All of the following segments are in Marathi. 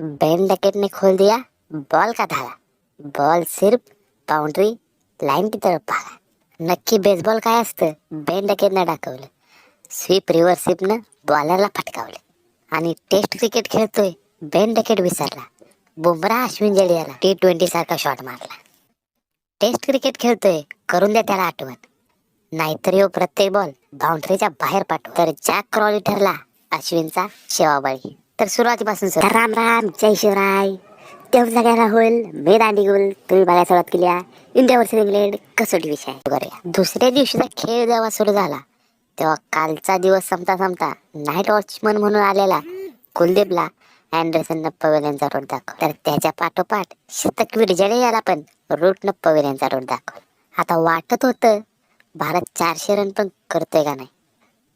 बेन डकेट ने खोल दिया बॉल का धारा बॉल सिर्फ बाउंड्री लाईन की तरफ भागा। नक्की बेसबॉल काय असतं बेन डकेटनं दाखवलं स्वीप रिव्हर्स स्वीपनं बॉलरला फटकावलं. आणि टेस्ट क्रिकेट खेळतोय बेन डकेट विसरला. बुमरा अश्विन जडेजाला टी ट्वेंटी सारखा शॉट मारला. टेस्ट क्रिकेट खेळतोय करून द्या त्याला आठवण. नाहीतर यो प्रत्येक बॉल बाउंड्रीच्या बाहेर पाठव. तर जॅक क्रॉली ठरला अश्विनचा शेवाबळी. तर सुरुवातीपासून सर. राम राम जय शिवराय. तेव्हा सगळ्यांना होईल मी दांडी गुल तुम्ही बघायला सुरुवात केली इंडिया वर्सेस इंग्लंड कसोटी विषय करूया दुसऱ्या दिवशीचा खेळ जेव्हा सुरू झाला तेव्हा कालचा दिवस संपता संपता नाईट वॉचमन म्हणून आलेला कुलदीपला अँडरसन पवेल रोड दाखव. तर त्याच्या पाठोपाठ शतकवीर जडेजाला पण रूट पवेल यांचा रोड दाखव. आता वाटत होतं भारत चारशे रन पण करतोय का नाही?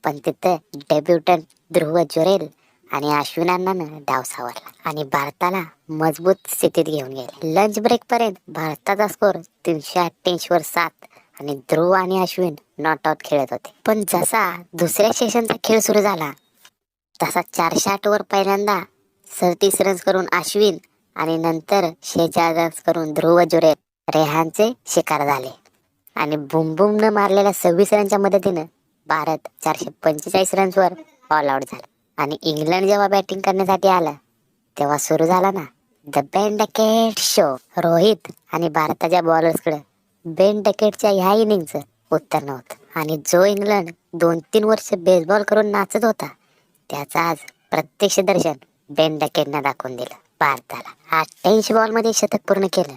पण तिथं डेब्युटन ध्रुव जुरेल आणि अश्विनांना डाव सावरला. आणि भारताला मजबूत स्थितीत घेऊन गेले. लंच ब्रेक पर्यंत भारताचा स्कोर तीनशे अठ्ठ्याऐंशी वर सात. आणि ध्रुव आणि अश्विन नॉट आउट खेळत होते. पण जसा दुसऱ्या सेशनचा खेळ सुरू झाला तसा चारशे आठ वर पहिल्यांदा सदतीस रन्स करून अश्विन आणि नंतर शेहेचाळ रन्स करून ध्रुव जुरे रेहानचे शिकार झाले. आणि बुमबुमनं न मारलेल्या सव्वीस रनच्या मदतीनं भारत चारशे पंचेचाळीस रन्सवर ऑल आउट झाला. आणि इंग्लंड जेव्हा बॅटिंग करण्यासाठी आलं तेव्हा सुरू झाला ना the Ben Duckett show Rohit आणि भारताच्या बॉलर्सकडे बेन डकेटच्या ह्या इनिंगचं उत्तर नव्हतं. आणि जो इंग्लंड दोन तीन वर्ष बेसबॉल करून नाचत होता त्याचं आज प्रत्यक्ष दर्शन बेन डकेटनं दाखवून दिलं. भारताला अठ्ठ्याऐंशी बॉलमध्ये शतक पूर्ण केलं.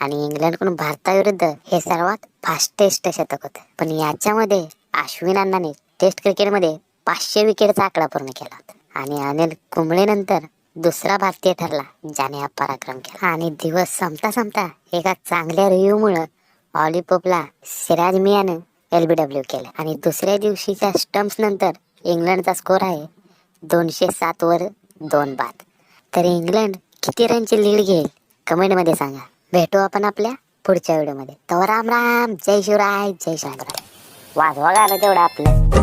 आणि इंग्लंडकडून भारताविरुद्ध हे सर्वात फास्टेस्ट शतक होतं. पण याच्यामध्ये अश्विन अण्णाने टेस्ट क्रिकेटमध्ये पाचशे विकेटचा आकडा पूर्ण केला होता. आणि अनिल कुंबळेनंतर दुसरा भारतीय ठरला ज्याने हा पराक्रम केला. आणि दिवस संपता संपता एका चांगल्या रिव्ह्यूमुळं ऑलिपोपला सिराज मियानं एल बी डब्ल्यू केलं. आणि दुसऱ्या दिवशीच्या स्टम्प्स नंतर इंग्लंडचा स्कोर आहे दोनशे सात वर दोन बाद. तर इंग्लंड किती रनची लीड घेईल कमेंटमध्ये सांगा. भेटू आपण आपल्या पुढच्या व्हिडिओमध्ये तर राम राम जय शिवराय जय शिवराय वाजवा गाणं तेवढं आपलं.